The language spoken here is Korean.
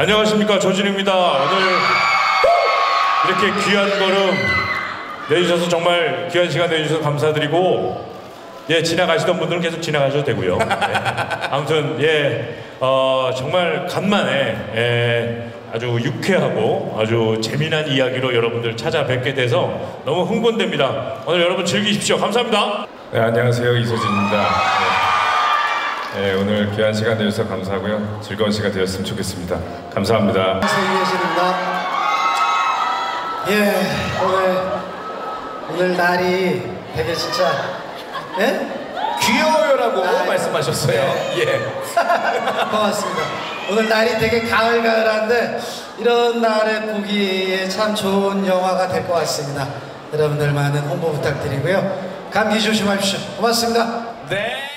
안녕하십니까 조진입니다. 오늘 이렇게 귀한 걸음 내주셔서 정말 귀한 시간 내주셔서 감사드리고 예 지나가시던 분들은 계속 지나가셔도 되고요. 예, 아무튼 예 어, 정말 간만에 예, 아주 유쾌하고 아주 재미난 이야기로 여러분들 찾아뵙게 돼서 너무 흥분됩니다. 오늘 여러분 즐기십시오. 감사합니다. 네, 안녕하세요 이소진입니다. 네. 네, 오늘 귀한 시간 내주셔서 감사하고요. 즐거운 시간 되었으면 좋겠습니다. 감사합니다. 세계신입니다. 예, 오늘 오늘 날이 되게 진짜 예? 귀여워요라고 아, 말씀하셨어요. 예. 고맙습니다. 오늘 날이 되게 가을가을한데 이런 날에 보기에 참 좋은 영화가 될 것 같습니다. 여러분들 많은 홍보 부탁드리고요. 감기 조심하십시오. 고맙습니다. 네.